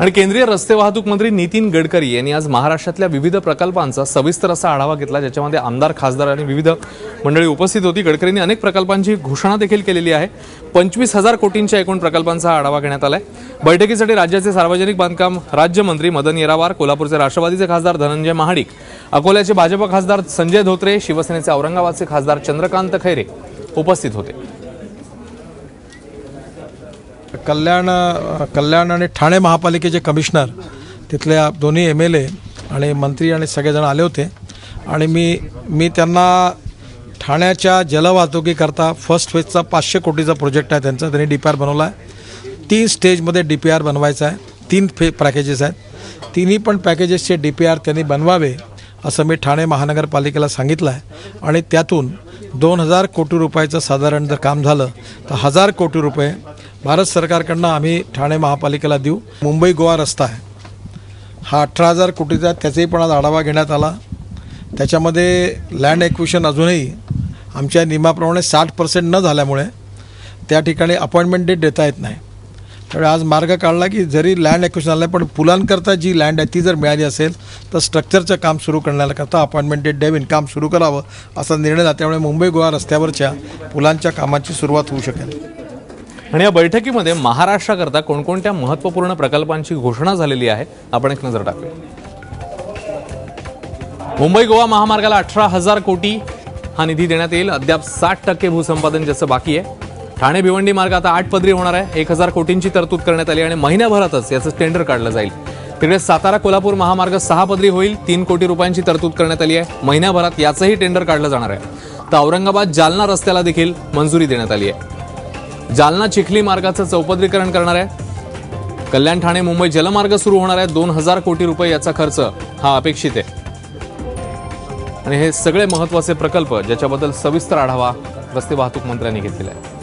आणि केंद्रीय रस्ते वाहतूक मंत्री नितीन गडकरी यांनी आज महाराष्ट्रातल्या विविध प्रकल्पांचा सविस्तर असा आढावा घेतला ज्याच्यामध्ये आमदार खासदार आणि विविध मंडळी उपस्थित होती. गडकरींनी अनेक प्रकल्पांची घोषणा देखील केलेली आहे. पंचवीस हजार कोटींच्या एकूण प्रकल्पांचा आढावा घेण्यात आलाय. बैठकीसाठी राज्याचे सार्वजनिक बांधकाम राज्यमंत्री मदन येरावार कोल्हापूरचे राष्ट्रवादीचे खासदार धनंजय महाडिक अकोल्याचे भाजप खासदार संजय धोत्रे शिवसेनेचे औरंगाबादचे खासदार चंद्रकांत खैरे उपस्थित होते. कल्याण कल्याण आणि ठाणे महापालिकेचे कमिशनर तिथल्या दोन्ही एम एल ए आणि मंत्री आणि सगळेजण आले होते. आणि मी मी त्यांना ठाण्याच्या जलवाहतुकीकरता फर्स्ट फेजचा पाचशे कोटीचा प्रोजेक्ट आहे त्यांचा. त्यांनी डी पी आर बनवला आहे तीन स्टेजमध्ये डी पी आर बनवायचा आहे. तीन फे पॅकेजेस आहेत. तिन्ही पण पॅकेजेसचे डी पी आर त्यांनी बनवावे असं मी ठाणे महानगरपालिकेला सांगितलं आहे आणि त्यातून दोन हजार कोटी रुपयाचं साधारण जर काम झालं तर हजार कोटी रुपये भारत सरकारकडनं आम्ही ठाणे महापालिकेला देऊ. मुंबई गोवा रस्ता आहे. हा अठरा हजार कोटीचा त्याचाही पण आज आढावा घेण्यात आला. त्याच्यामध्ये लँड एक्विशन अजूनही आमच्या नियमाप्रमाणे साठ पर्सेंट न झाल्यामुळे त्या ठिकाणी अपॉइंटमेंट डेट देता येत नाही. त्यामुळे आज मार्ग काढला की जरी लँड एक्विशन आलं पण पुलांकरता जी लँड आहे ती जर मिळाली असेल तर स्ट्रक्चरचं काम सुरू करण्याकरता अपॉइंटमेंट डेट द्यावी काम सुरू करावं असा निर्णय झाला. त्यामुळे मुंबई गोवा रस्त्यावरच्या पुलांच्या कामाची सुरुवात होऊ शकेल. आणि या बैठकीमध्ये महाराष्ट्राकरता कोणकोणत्या महत्त्वपूर्ण प्रकल्पांची घोषणा झालेली आहे आपण एक नजर टाकूया. मुंबई गोवा महामार्गाला अठरा हजार कोटी हा निधी देण्यात येईल. अद्याप साठ टक्के भूसंपादन ज्याचं बाकी आहे. ठाणे भिवंडी मार्ग आता आठ पदरी होणार आहे. एक हजार कोटींची तरतूद करण्यात आली आणि महिन्याभरातच याचं टेंडर काढलं जाईल. तिकडे सातारा कोल्हापूर महामार्ग सहा पदरी होईल. तीन कोटी रुपयांची तरतूद करण्यात आली आहे. महिन्याभरात याचंही टेंडर काढलं जाणार आहे. तर औरंगाबाद जालना रस्त्याला देखील मंजुरी देण्यात आली आहे. जालना चिखली मार्गाचं चौपदरीकरण करणार आहे. कल्याण ठाणे मुंबई जलमार्ग सुरू होणार आहे. दोन हजार कोटी रुपये याचा खर्च हा अपेक्षित आहे. आणि हे सगळे महत्त्वाचे प्रकल्प ज्याच्याबद्दल सविस्तर आढावा रस्ते वाहतूक मंत्र्यांनी घेतलेला आहे.